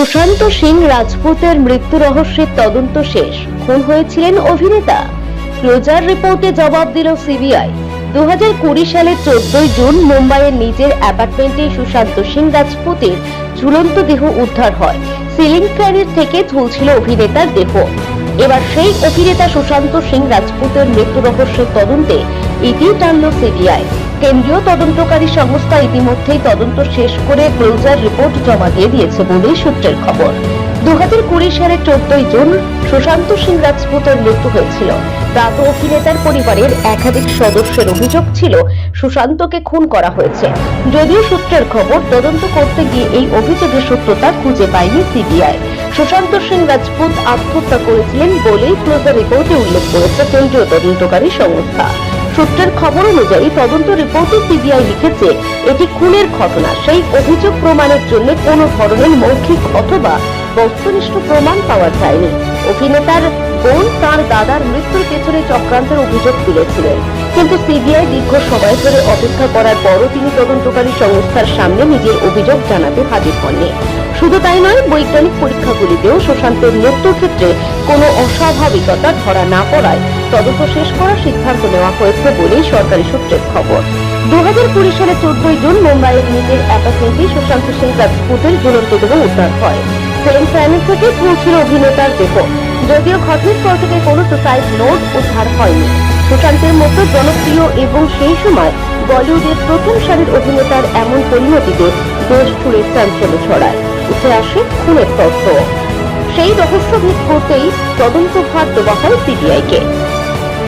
সুশান্ত সিং রাজপুতের মৃত্যু রহস্যের তদন্ত শেষ। খুন হয়েছিলেন অভিনেতা। ক্লোজার রিপোর্টে জবাব দিল সিবিআই। দু কুড়ি সালের চোদ্দই জুন মুম্বাইয়ের নিজের অ্যাপার্টমেন্টে সুশান্ত সিং রাজপুতের ঝুলন্ত দেহ উদ্ধার হয়। সিলিং ফ্যানের থেকে ঝুলছিল অভিনেতার দেহ। এবার সেই অভিনেতা সুশান্ত সিং রাজপুতের মৃত্যু রহস্যের তদন্তে ইতি টানল সিবিআই। কেন্দ্রীয় তদন্তকারী সংস্থা ইতিমধ্যেই তদন্ত শেষ করে ক্লোজার রিপোর্ট জমা দিয়ে দিয়েছে বলেই সূত্রের খবর। দু হাজার কুড়ি সালের চোদ্দই জুন সুশান্ত সিং রাজপুতের মৃত্যু হয়েছিল। রাত অভিনেতার পরিবারের একাধিক সদস্যের অভিযোগ ছিল, সুশান্তকে খুন করা হয়েছে। যদিও সূত্রের খবর, তদন্ত করতে গিয়ে এই অভিযোগের সত্যতা খুঁজে পায়নি সিবিআই। সুশান্ত সিং রাজপুত আত্মহত্যা করেছিলেন বলেই ক্লোজার রিপোর্টে উল্লেখ করেছে কেন্দ্রীয় তদন্তকারী সংস্থা। সূত্রের খবর অনুযায়ী তদন্ত রিপোর্টে সিবিআই লিখেছে, এটি খুনের ঘটনা। সেই অভিযোগ প্রমাণের জন্য কোনো ধরনের মৌখিক অথবা বস্তুনিষ্ঠ প্রমাণ পাওয়া যায়নি। অভিনেতার বোন তার দাদার মৃত্যুর পেছনে চক্রান্তের অভিযোগ তুলেছিলেন। কিন্তু সিবিআই দীর্ঘ সময় ধরে অপেক্ষা করার পরও তিনি তদন্তকারী সংস্থার সামনে নিজের অভিযোগ জানাতে হাজির হননি। শুধু তাই নয়, বৈজ্ঞানিক পরীক্ষাগুলিতেও সুশান্তের মৃত্যুর ক্ষেত্রে কোনো অস্বাভাবিকতা ধরা না পড়ায় তদন্ত শেষ করার সিদ্ধান্ত নেওয়া হয়েছে বলেই সরকারি সূত্রের খবর। দু হাজার কুড়ি সালের চোদ্দই জুন মুম্বাইয়ের নিজের অ্যাপার্টমেন্টে সুশান্ত সিং রাজপুতের ঝুলন্ত দেহ উদ্ধার হয়। সেলিং ফ্যানের থেকে ঝুলছিল অভিনেতার দেহ। যদিও ঘটনার পর থেকে কোনো সুসাইড নোট উদ্ধার হয়নি। সুশান্তের মতো জনপ্রিয় এবং সেই সময় বলিউডের প্রথম সারির অভিনেতার এমন পরিণতিতে দেশ জুড়ে চাঞ্চল্য ছড়ায়। উঠে আসে খুনের তথ্য। সেই রহস্য ভেদ করতেই তদন্ত ভার দেওয়া হয় সিবিআইকে।